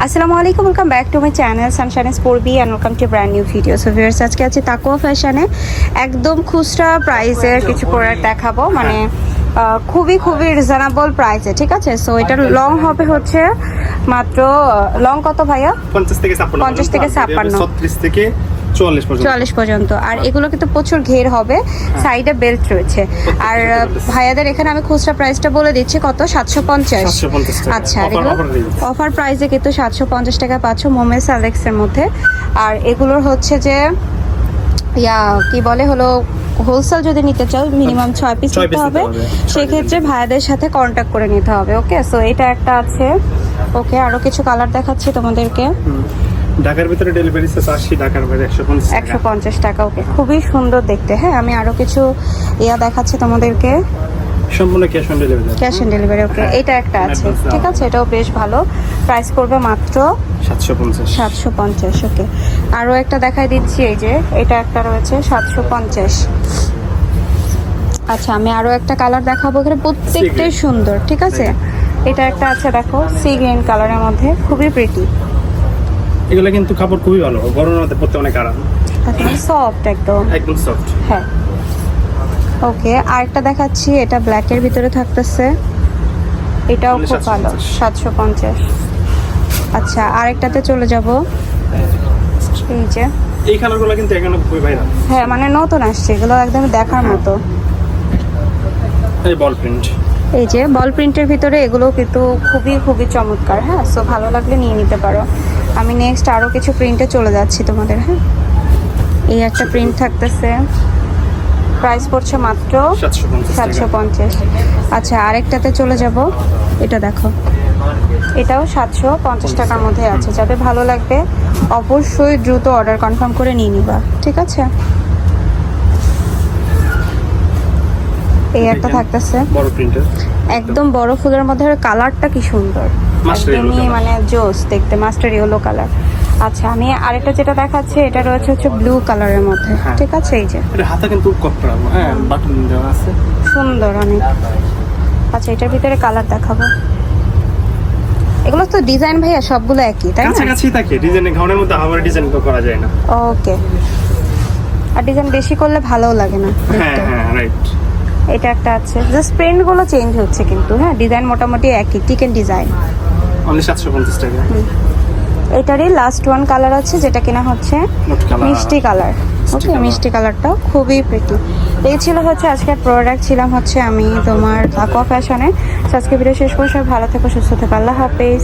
আসসালামু আলাইকুম welcome back to my channel sunshine স্পোর্বি and welcome to brand new video so viewers আজকে আছে তাকুয়া ফ্যাশনে একদম খুচরা প্রাইসের কিছু প্রোডাক্ট দেখাবো মানে আহ, খুবই খুবই রিজনেবল প্রাইসে ঠিক আছে? সো এটার লং হবে হচ্ছে মাত্র লং কত ভাইয়া? পঞ্চাশ থেকে ছাপ্পান্ন 50 থেকে 56 ছত্রিশ থেকে চুয়াল্লিশ পর্যন্ত। আর এগুলো কিন্তু প্রচুর ঘের হবে সাইডে বেল্ট রয়েছে। আর ভাইয়াদের এখানে আমি খুচরা প্রাইসটা বলে দিচ্ছি কত? সাতশো পঞ্চাশ। আচ্ছা আর এগুলো অফার প্রাইসে কিন্তু সাতশো পঞ্চাশ টাকা পাচ্ছ মোমেস আলেক্সের মধ্যে। আর এগুলোর হচ্ছে যে ইয়া কি বলে হলো? হোলসেল যদি নিতে চাও মিনিমাম ছয় পিস নিতে হবে। সেক্ষেত্রে ভাইয়াদের সাথে কন্ট্যাক্ট করে নিতে হবে ওকে সো এটা একটা আছে। ওকে আরও কিছু কালার দেখাচ্ছি তোমাদেরকে। ঢাকার ভিতরে ডেলিভারি চার্জ আশি ঢাকার বাইরে একশো পঞ্চাশ একশো পঞ্চাশ টাকা ওকে খুবই সুন্দর দেখতে হ্যাঁ? আমি আরও কিছু ইয়া দেখাচ্ছি তোমাদেরকে। সম্পূর্ণ cash on delivery cash on delivery okay এটা একটা আছে। ঠিক আছে এটাও বেশ ভালো। প্রাইস করবে মাত্র সাতশো পঞ্চাশ। সাতশো পঞ্চাশ ওকে আরও একটা দেখাই দিচ্ছি এই যে এটা একটা রয়েছে সাতশো পঞ্চাশ। আচ্ছা আমি আরও একটা কালার দেখাবো এখানে প্রত্যেকটাই সুন্দর ঠিক আছে? এটা একটা আছে দেখো সি গ্রিন কালারের মধ্যে খুবই প্রিটি এগুলো কিন্তু কাপড় খুবই ভালো গরমের মধ্যে পড়তে অনেক আরাম। সফট একদম। একদম সফট হ্যাঁ। ওকে আরেকটা দেখাচ্ছি এটা ব্ল্যাকের ভিতরে থাকতেছে। এটাও খুব ভালো 750 সাতশো পঞ্চাশ। আচ্ছা আরেকটাতে চলে যাব। এই যে। এই কালারগুলো কিন্তু এখানে খুবই ভাইরাল হ্যাঁ মানে নতুন আসছে এগুলো একদম দেখার মতো। এই বল প্রিন্ট এই যে বল প্রিন্টের ভিতরে এগুলো কিন্তু খুবই খুবই চমৎকার হ্যাঁ? সো ভালো লাগলে নিয়ে নিতে পারো। আমি নেক্সট আরও কিছু প্রিন্টে চলে যাচ্ছি তোমাদের হ্যাঁ? এই একটা প্রিন্ট থাকতেছে। প্রাইস পড়ছে মাত্র সাতশো পঞ্চাশ আচ্ছা আরেকটাতে চলে যাব। এটা দেখো। এটাও সাতশো পঞ্চাশ টাকার মধ্যে আছে। যাদের ভালো লাগবে অবশ্যই দ্রুত অর্ডার কনফার্ম করে নিয়ে নিবা। ঠিক আছে? এই একটা থাকতেছে। একদম বড় ফুলের মধ্যে কালারটা কি সুন্দর। একদমই মানে জোস দেখতে মাস্টার ইয়েলো কালার আচ্ছা আমি আরেকটা যেটা দেখাচ্ছি এটা রয়েছে হচ্ছে ব্লু কালারের মধ্যে। হ্যাঁ। ঠিক আছে এই যে। এটা হাতে কিন্তু কপ করা হ্যাঁ বাটন দেওয়া আছে। সুন্দর অনেক। আচ্ছা এটার ভিতরে কালার দেখাবো। এগুলো তো ডিজাইন ভাইয়া সবগুলো একই তাই না? কাছাকাছি থাকে ডিজাইনের ঘাউনের মধ্যে আবার ডিজাইন করা যায় না। ওকে আর ডিজাইন বেশি করলে ভালোও লাগে না হ্যাঁ হ্যাঁ রাইট এটা একটা আছে। জাস্ট প্রিন্টগুলো চেঞ্জ হচ্ছে কিন্তু হ্যাঁ ডিজাইন মোটামুটি একই টিকেন ডিজাইন অনলি সাতশো পঞ্চাশ টাকা। এটারই লাস্ট ওয়ান কালার আছে যেটা কিনা হচ্ছে মিষ্টি কালার ওকে মিষ্টি কালারটাও খুবই প্রিটি এই ছিল হচ্ছে আজকের প্রোডাক্ট ছিলাম হচ্ছে আমি তোমার আকোয়া ফ্যাশনে আজকে ভিডিও শেষ করে সবাই ভালো থেকো সুস্থ থেকো আল্লাহ হাফেজ।